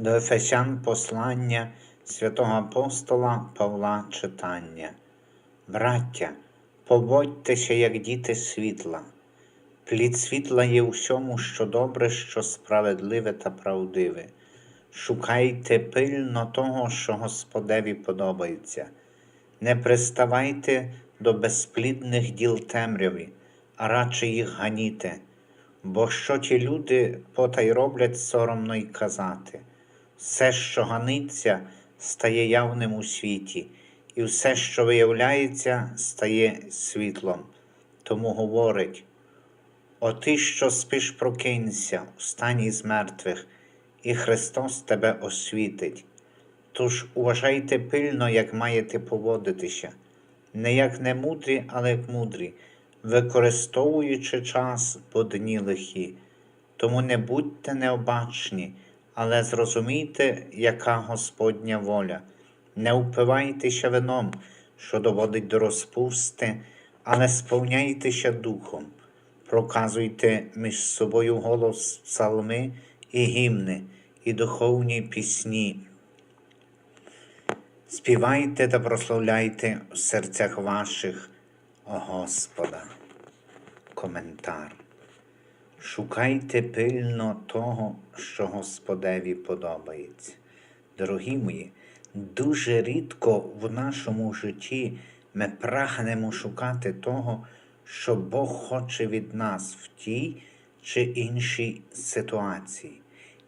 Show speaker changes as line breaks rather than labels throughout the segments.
До Ефесян послання святого апостола Павла читання. Браття, поводьтеся, як діти світла. Плід світла є у всьому, що добре, що справедливе та правдиве. Шукайте пильно того, що Господеві подобається. Не приставайте до безплідних діл темряві, а радше їх ганіте. Бо що ті люди потай роблять соромно й казати. Все, що ганиться, стає явним у світі, і все, що виявляється, стає світлом. Тому говорить: О ти, що спиш, прокинься, встань з мертвих, і Христос тебе освітить. Тож уважайте пильно, як маєте поводитися, не як не мудрі, але як мудрі, використовуючи час по дні лихі. Тому не будьте необачні але зрозумійте, яка Господня воля. Не впивайтеся вином, що доводить до розпусти, але сповняйтеся духом, проказуйте між собою голос псалми і гімни, і духовні пісні. Співайте та прославляйте в серцях ваших, Господа. Коментар. Шукайте пильно того, що Господеві подобається. Дорогі мої, дуже рідко в нашому житті ми прагнемо шукати того, що Бог хоче від нас в тій чи іншій ситуації.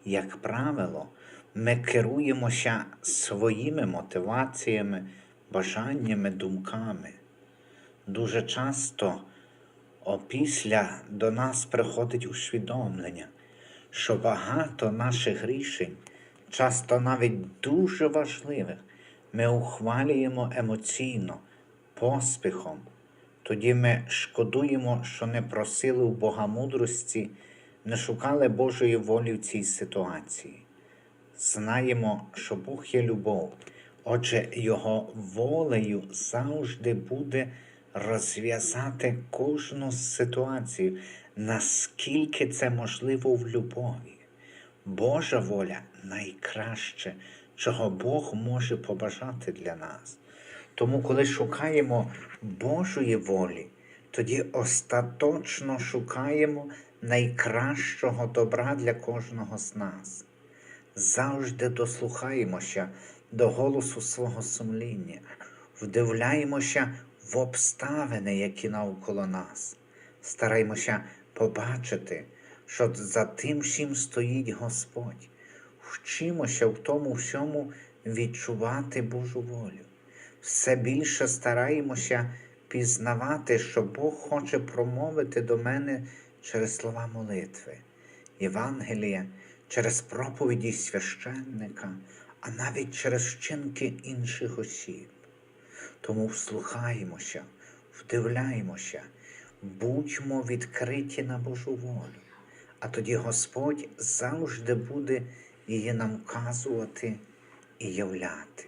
Як правило, ми керуємося своїми мотиваціями, бажаннями, думками. Дуже часто опісля до нас приходить усвідомлення, що багато наших рішень, часто навіть дуже важливих, ми ухвалюємо емоційно, поспіхом. Тоді ми шкодуємо, що не просили у Бога мудрості, не шукали Божої волі в цій ситуації. Знаємо, що Бог є любов, отже, Його волею завжди буде розв'язати кожну ситуацію, наскільки це можливо в любові. Божа воля найкраще, чого Бог може побажати для нас. Тому, коли шукаємо Божої волі, тоді остаточно шукаємо найкращого добра для кожного з нас. Завжди дослухаємося до голосу свого сумління, вдивляємося в обставини, які навколо нас. Стараймося побачити, що за тим всім стоїть Господь. Вчимося в тому всьому відчувати Божу волю. Все більше стараємося пізнавати, що Бог хоче промовити до мене через слова молитви, Євангелія, через проповіді священника, а навіть через вчинки інших осіб. Тому вслухаємося, вдивляємося, будьмо відкриті на Божу волю, а тоді Господь завжди буде її нам вказувати і являти.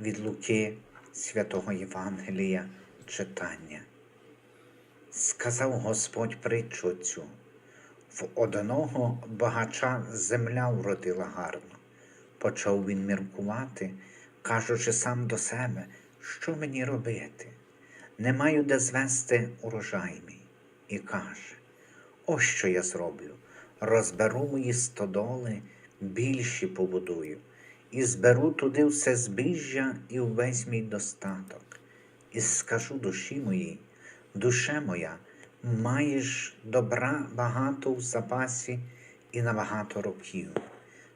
Від Луки святого Євангелія читання. Сказав Господь притчу цю, в одного багача земля вродила гарно. Почав він міркувати кажучи сам до себе, що мені робити? Не маю де звести урожай мій. І каже, ось що я зроблю. Розберу мої стодоли, більші побудую, і зберу туди все збіжжя і увесь мій достаток, і скажу душі моїй, душе моя, маєш добра багато в запасі і на багато років.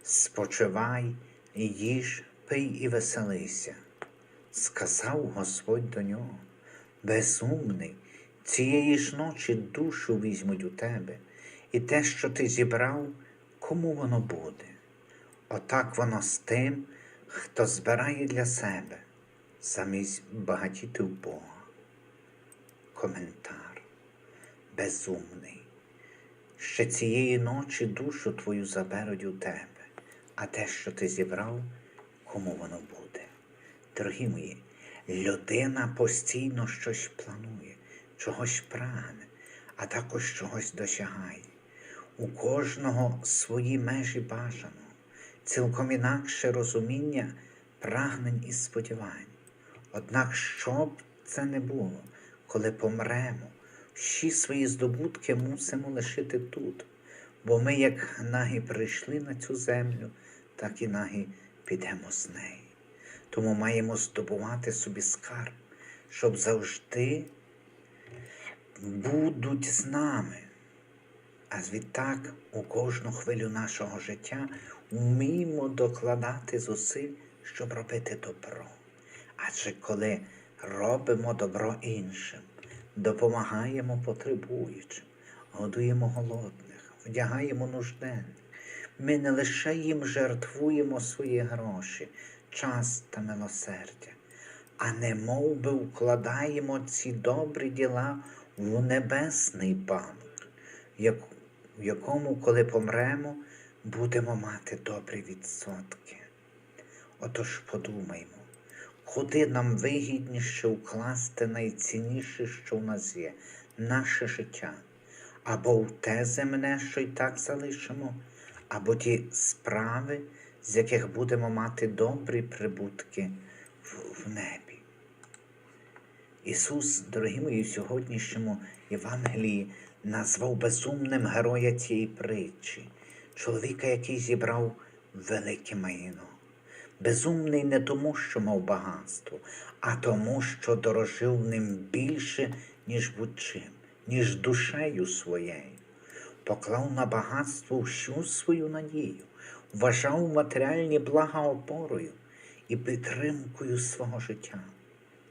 Спочивай їж пий і веселися. Сказав Господь до нього, безумний, цієї ж ночі душу візьмуть у тебе, і те, що ти зібрав, кому воно буде? Отак воно з тим, хто збирає для себе, замість багатіти в Бога. Коментар безумний. Ще цієї ночі душу твою заберуть у тебе, а те, що ти зібрав, кому воно буде. Дорогі мої, людина постійно щось планує, чогось прагне, а також чогось досягає. У кожного свої межі бажаного, цілком інакше розуміння прагнень і сподівань. Однак, що б це не було, коли помремо, всі свої здобутки мусимо лишити тут, бо ми, як наги прийшли на цю землю, так і наги підемо з неї. Тому маємо здобувати собі скарб, щоб завжди будуть з нами. А звідтак у кожну хвилю нашого життя вміємо докладати зусиль, щоб робити добро. Адже коли робимо добро іншим, допомагаємо потребуючим, годуємо голодних, вдягаємо нужденних, ми не лише їм жертвуємо свої гроші, час та милосердя, а не би вкладаємо ці добрі діла в небесний банк, в якому, коли помремо, будемо мати добрі відсотки. Отож подумаймо, куди нам вигідніше вкласти найцінніше, що в нас є, наше життя, або в те земне, що й так залишимо, або ті справи, з яких будемо мати добрі прибутки в, в небі. Ісус, дорогі мої, в сьогоднішньому Євангелії назвав безумним героя цієї притчі, чоловіка, який зібрав велике майно. Безумний не тому, що мав багатство, а тому, що дорожив ним більше, ніж будь-чим, ніж душею своєю. Поклав на багатство всю свою надію, вважав матеріальні блага опорою і підтримкою свого життя.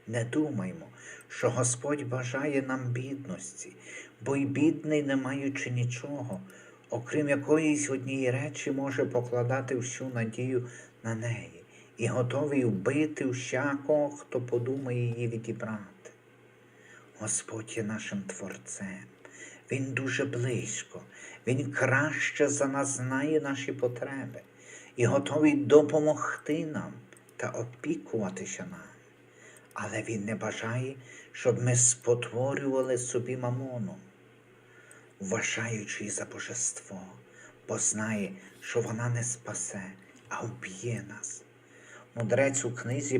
Не думаймо, що Господь бажає нам бідності, бо й бідний, не маючи нічого, окрім якоїсь однієї речі, може покладати всю надію на неї і готовий вбити всякого, хто подумає її відібрати. Господь є нашим Творцем. Він дуже близько, Він краще за нас знає наші потреби і готовий допомогти нам та опікуватися нами. Але Він не бажає, щоб ми спотворювали собі мамону, вважаючи її за божество, бо знає, що вона не спасе, а вб'є нас. Мудрець у книзі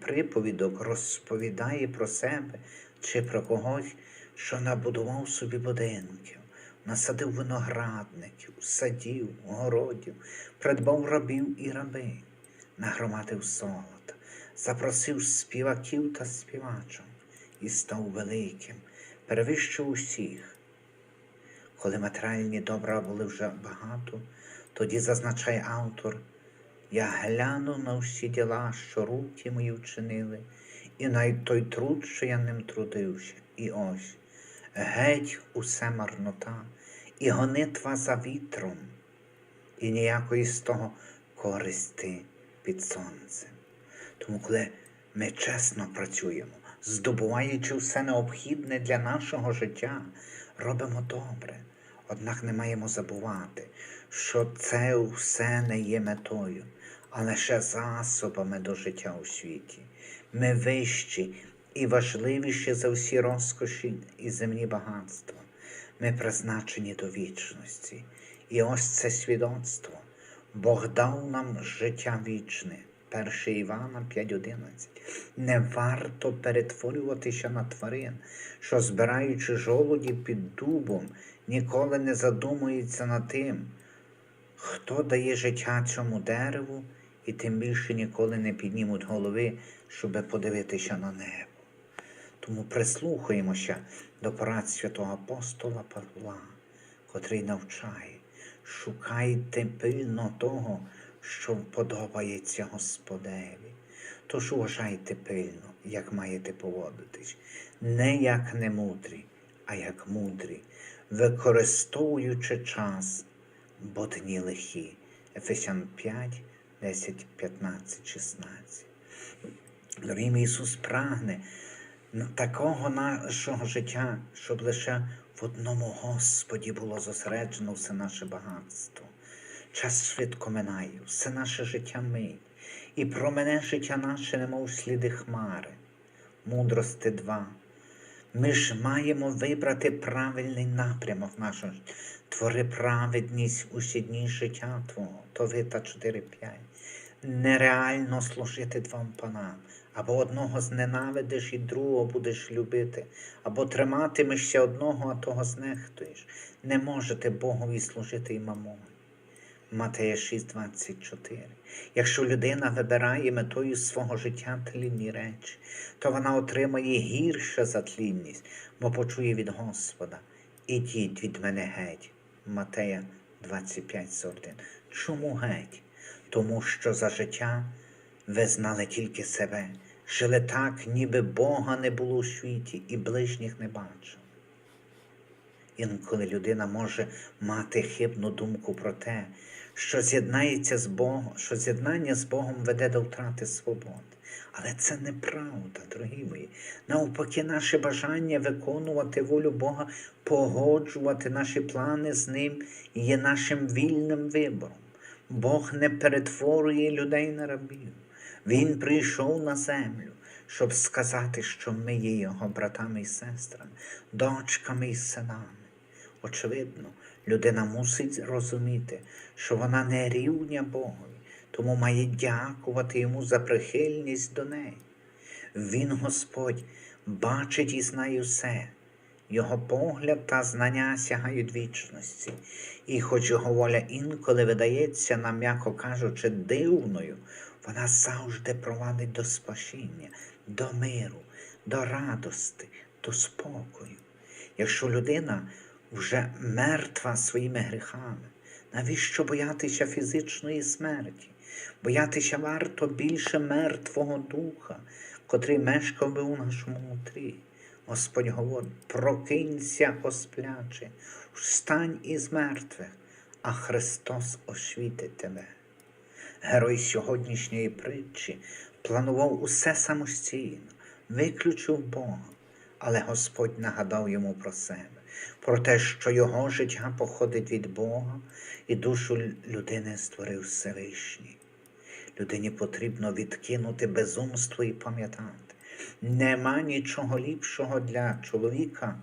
приповідок розповідає про себе чи про когось, що набудував собі будинків, насадив виноградників, садів, городів, придбав рабів і раби, нагромадив золота, запросив співаків та співачок і став великим, перевищив усіх. Коли матеріальні добра були вже багато, тоді зазначає автор, я гляну на всі діла, що руки мої вчинили, і на той труд, що я ним трудився. І ось геть усе марнота, і гонитва за вітром, і ніякої з того користи під сонцем. Тому, коли ми чесно працюємо, здобуваючи все необхідне для нашого життя, робимо добре. Однак не маємо забувати, що це все не є метою, а лише засобами до життя у світі. Ми вищі і важливіші за всі розкоші і земні багатства. Ми призначені до вічності. І ось це свідоцтво. Бог дав нам життя вічне. 1 Івана 5.11. Не варто перетворюватися на тварин, що, збираючи жолуді під дубом, ніколи не задумується над тим, хто дає життя цьому дереву, і тим більше ніколи не піднімуть голови, щоби подивитися на небо. Тому прислухаємося до порад святого апостола Павла, котрий навчає, шукайте пильно того, що подобається Господеві. Тож уважайте пильно, як маєте поводитись, не як немудрі, а як мудрі, використовуючи час, бо дні лихі. Ефесян 5, 10, 15, 16. Дорогий Ісус прагне такого нашого життя, щоб лише в одному Господі було зосереджено все наше багатство. Час швидко минає, все наше життя мить, і про мене життя наше, немов сліди хмари. Мудрости 2. Ми ж маємо вибрати правильний напрямок нашого. життя. Твори праведність усі дні життя Твого. Товита 4.5. Нереально служити двом панам. Або одного зненавидиш і другого будеш любити, або триматимешся одного, а того знехтуєш. Не можете Богові служити і мамоні. Матея 6.24. Якщо людина вибирає метою свого життя тлінні речі, то вона отримає гірше за тлінність, бо почує від Господа. Ідіть від мене геть. Матея 25.41. Чому геть? Тому що за життя ви знали тільки себе, жили так, ніби Бога не було у світі і ближніх не бачили. Інколи людина може мати хибну думку про те, що з'єднається з Богом, що з'єднання з Богом веде до втрати свободи. Але це неправда, дорогі мої. Навпаки, наше бажання виконувати волю Бога, погоджувати наші плани з Ним є нашим вільним вибором. Бог не перетворює людей на рабів. Він прийшов на землю, щоб сказати, що ми є його братами і сестрами, дочками і синами. Очевидно, людина мусить розуміти, що вона не рівня Богові, тому має дякувати йому за прихильність до неї. Він, Господь, бачить і знає все. Його погляд та знання сягають вічності, і хоч його воля інколи видається нам, м'яко кажучи, дивною, вона завжди провадить до спасіння, до миру, до радости, до спокою. Якщо людина вже мертва своїми гріхами, навіщо боятися фізичної смерті? Боятися варто більше мертвого духа, котрий мешкав би у нашому нутрі. Господь говорить, прокинься, оспляче, встань із мертвих, а Христос освітить тебе. Герой сьогоднішньої притчі планував усе самостійно, виключив Бога, але Господь нагадав йому про себе, про те, що його життя походить від Бога і душу людини створив Всевишній. Людині потрібно відкинути безумство і пам'ятати. Нема нічого ліпшого для чоловіка,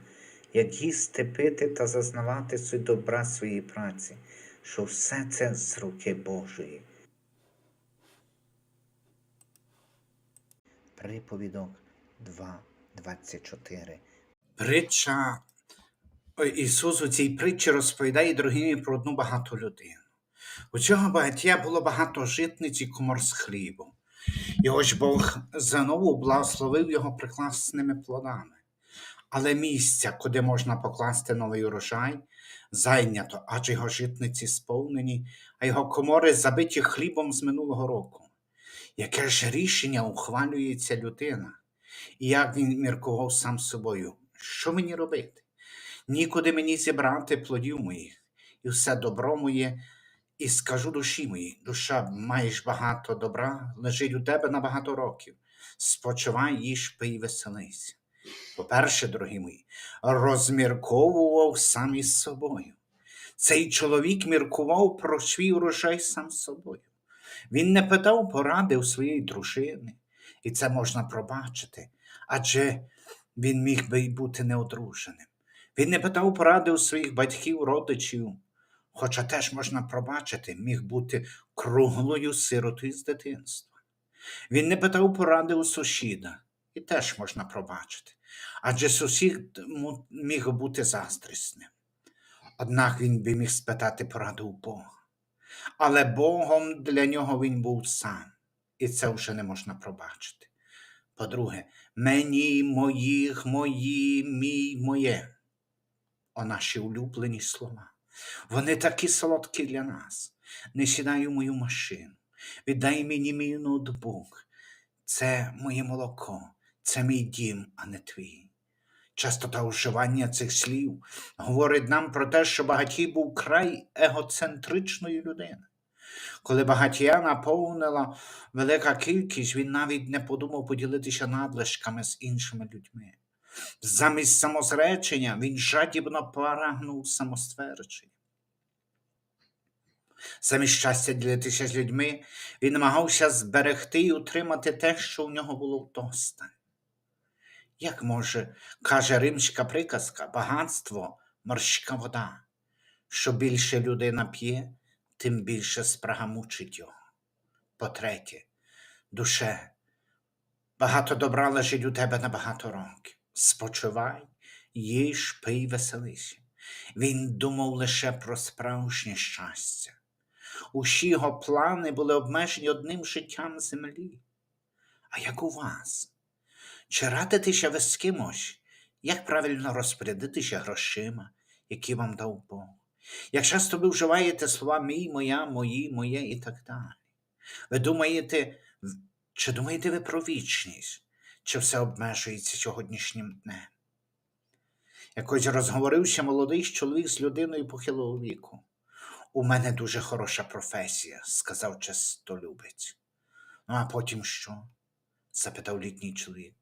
як їсти, пити та зазнавати добра своєї праці, що все це з руки Божої. Приповідок 2.24 Притча Ісус у цій притчі розповідає дорогі про одну багату людину. У цього багаття було багато житниць і комор з хлібом. І ось Бог знову благословив його прекрасними плодами. Але місця, куди можна покласти новий урожай, зайнято, адже його житниці сповнені, а його комори забиті хлібом з минулого року. Яке ж рішення ухвалюється людина? І як він міркував сам собою? Що мені робити? Нікуди мені зібрати плодів моїх, і все добро моє, і скажу душі моїй, душа, маєш багато добра, лежить у тебе на багато років. Спочивай, їж, пий, веселися. По-перше, дорогі мої, розмірковував сам із собою. Цей чоловік міркував про свій урожай сам собою. Він не питав поради у своєї дружини, і це можна пробачити, адже він міг би й бути неодруженим. Він не питав поради у своїх батьків, родичів, хоча теж можна пробачити, міг бути круглою сиротою з дитинства. Він не питав поради у сусіда, і теж можна пробачити, адже сусід міг бути заздрісним. Однак він би міг спитати пораду у Бога. Але Богом для нього він був сам, і це вже не можна пробачити. По-друге, мені, моїх, мої, мій, моє. О наші улюблені слова. Вони такі солодкі для нас. Не сідай у мою машину. Віддай мені мій ноутбук. Це моє молоко, це мій дім, а не твій. Частота вживання цих слів говорить нам про те, що багатій був край егоцентричної людини. Коли багатія наповнила велика кількість, він навіть не подумав поділитися надлишками з іншими людьми. Замість самозречення він жадібно прагнув самоствердження. Замість щастя ділитися з людьми, він намагався зберегти і утримати те, що в нього було вдосталь. Як може, каже римська приказка, багатство морська вода. Що більше людина п'є, тим більше спрага мучить його. По-третє, душе, багато добра лежить у тебе на багато років. Спочивай, їж, пий, веселися. Він думав лише про справжнє щастя. Усі його плани були обмежені одним життям землі. А як у вас? Чи радитеся ви з кимось, як правильно розпорядитися грошима, які вам дав Бог? Як часто ви вживаєте слова мій, моя, мої, моє і так далі? Ви думаєте, чи думаєте ви про вічність, чи все обмежується сьогоднішнім днем? Якось розговорився молодий чоловік з людиною похилого віку. У мене дуже хороша професія, сказав чистолюбець. Ну, а потім що? запитав літній чоловік.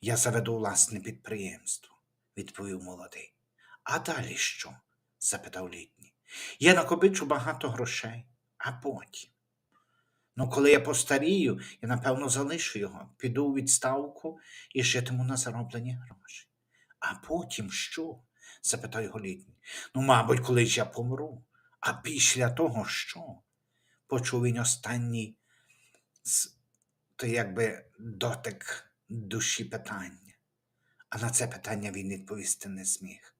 Я заведу власне підприємство, відповів молодий. А далі що? запитав літній. Я накопичу багато грошей, а потім. Ну, коли я постарію, я напевно залишу його, піду у відставку і житиму на зароблені гроші. А потім що? запитав його літній. Ну, мабуть, коли ж я помру. А після того що? Почув він останній то якби дотик душі питання. А на це питання він відповісти не зміг.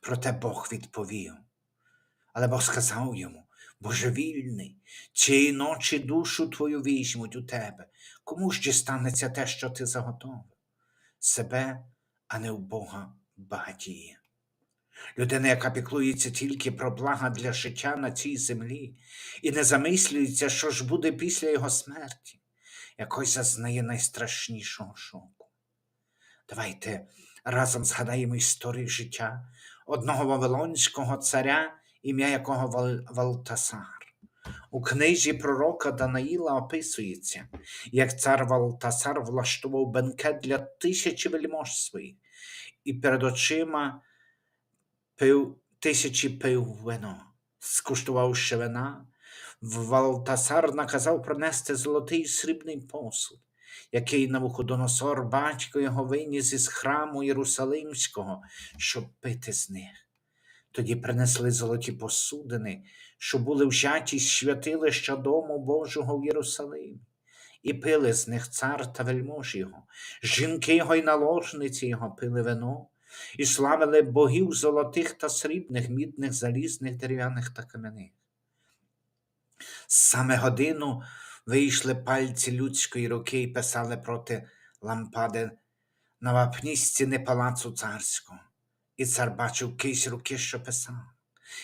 Проте Бог відповів. Але Бог сказав йому: Божевільний, цієї ночі душу твою візьмуть у тебе. Кому ж дістанеться те, що ти заготовив? Себе, а не в Бога багатіє. Людина, яка піклується тільки про блага для життя на цій землі, і не замислюється, що ж буде після його смерті, якось зазнає найстрашнішого шоку. Давайте разом згадаємо історію життя одного вавилонського царя, ім'я якого Вал- Валтасар. У книзі пророка Данаїла описується, як цар Валтасар влаштував бенкет для тисячі вельмож своїх, і перед очима пив тисячі пив вино. Скуштувавши вина, Валтасар наказав принести золотий і срібний посуд, який Навуходоносор, батько його виніс із храму Єрусалимського, щоб пити з них. Тоді принесли золоті посудини, що були взяті з святилища Дому Божого в Єрусалимі, і пили з них цар та вельмож його, жінки його і наложниці його пили вино, і славили богів золотих та срібних, мідних, залізних, дерев'яних та кам'яних. Саме годину вийшли пальці людської руки і писали проти лампади на вапні стіни палацу царського. І цар бачив кись руки, що писав.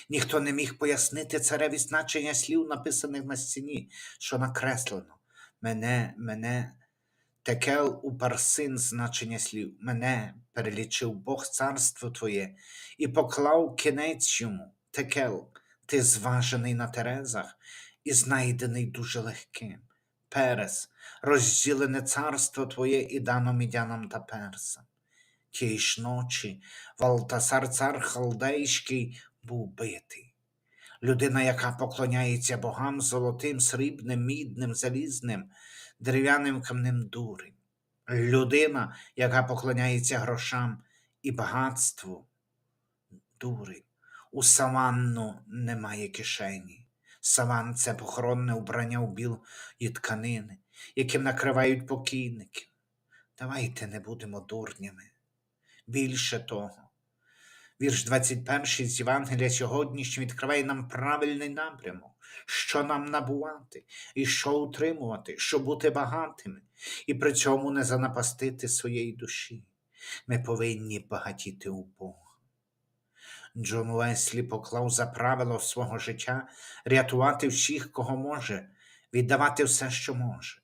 Ніхто не міг пояснити цареві значення слів, написаних на стіні, що накреслено. Мене, мене, текел у парсин значення слів. Мене перелічив Бог царство твоє і поклав кінець йому. Текел, ти зважений на терезах і знайдений дуже легким. Перес, розділене царство твоє і дано мідянам та персам. Тієї ж ночі Валтасар цар халдейський був битий. Людина, яка поклоняється богам золотим, срібним, мідним, залізним, дерев'яним камнем дурень. Людина, яка поклоняється грошам і багатству, дурень. У саванну немає кишені. Саван це похоронне убрання у білої тканини, яким накривають покійників. Давайте не будемо дурнями. Більше того, вірш 21 з Євангелія сьогоднішнього відкриває нам правильний напрямок, що нам набувати і що утримувати, що бути багатими, і при цьому не занапастити своєї душі. Ми повинні багатіти у Бога. Джон Леслі поклав за правило свого життя рятувати всіх, кого може, віддавати все, що може.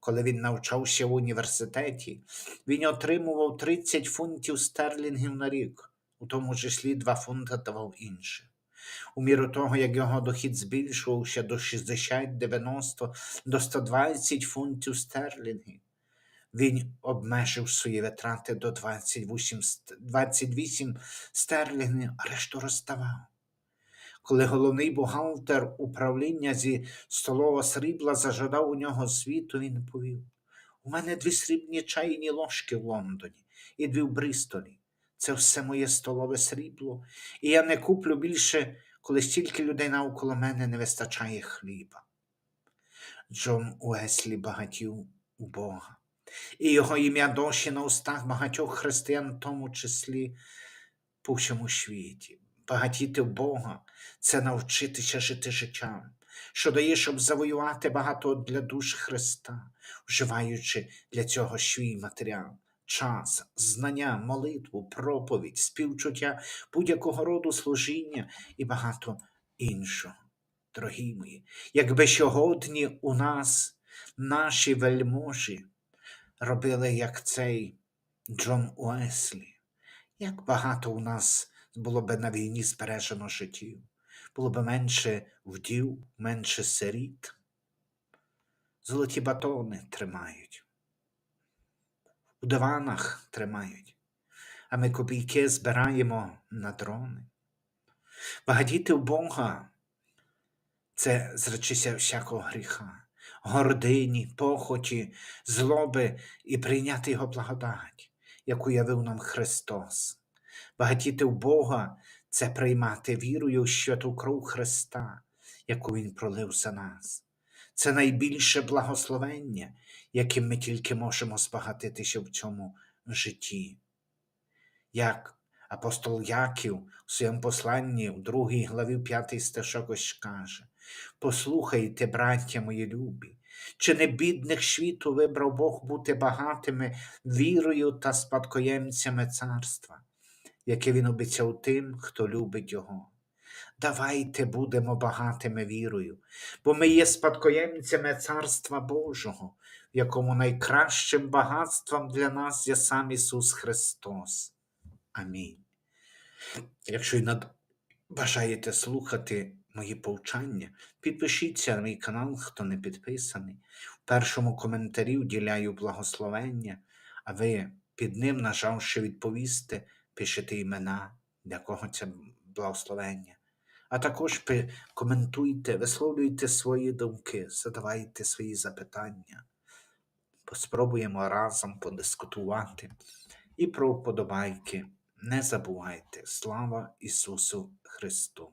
Коли він навчався в університеті, він отримував 30 фунтів стерлінгів на рік, у тому числі 2 фунта давав іншим. У міру того, як його дохід збільшувався до 60, 90, до 120 фунтів стерлінгів, він обмежив свої витрати до 28, ст- 28 стерлінгів, а решту розставав. Коли головний бухгалтер управління зі столового срібла зажадав у нього звіту, він повів: У мене дві срібні чайні ложки в Лондоні і дві в Бристолі. Це все моє столове срібло, і я не куплю більше, коли стільки людей навколо мене не вистачає хліба. Джон Уеслі багатів у Бога, і його ім'я досі на устах багатьох християн, в тому числі по всьому світі. Багатіти Бога це навчитися жити життям, що дає, щоб завоювати багато для душ Христа, вживаючи для цього свій матеріал, час, знання, молитву, проповідь, співчуття будь-якого роду служіння і багато іншого. Дорогі мої, якби сьогодні у нас наші вельможі робили, як цей Джон Уеслі, як багато у нас було б на війні збережено життів, було б менше вдів, менше сиріт. Золоті батони тримають, у диванах тримають, а ми копійки збираємо на дрони. Багатіти в Бога це зречися всякого гріха, гордині, похоті, злоби і прийняти Його благодать, яку явив нам Христос. Багатіти в Бога це приймати вірою в святу кров Христа, яку Він пролив за нас. Це найбільше благословення, яким ми тільки можемо збагатитися в цьому житті. Як апостол Яків у своєму посланні в другій главі 5 стишок ось каже: Послухайте, браття мої любі, чи не бідних світу вибрав Бог бути багатими вірою та спадкоємцями царства, яке він обіцяв тим, хто любить його. Давайте будемо багатими вірою, бо ми є спадкоємцями Царства Божого, в якому найкращим багатством для нас є сам Ісус Христос. Амінь. Якщо й над... бажаєте слухати мої повчання, підпишіться на мій канал, хто не підписаний. В першому коментарі вділяю благословення, а ви під ним, нажавши відповісти, пишете імена, для кого це благословення. А також коментуйте, висловлюйте свої думки, задавайте свої запитання. Спробуємо разом подискутувати. І про вподобайки. Не забувайте. Слава Ісусу Христу!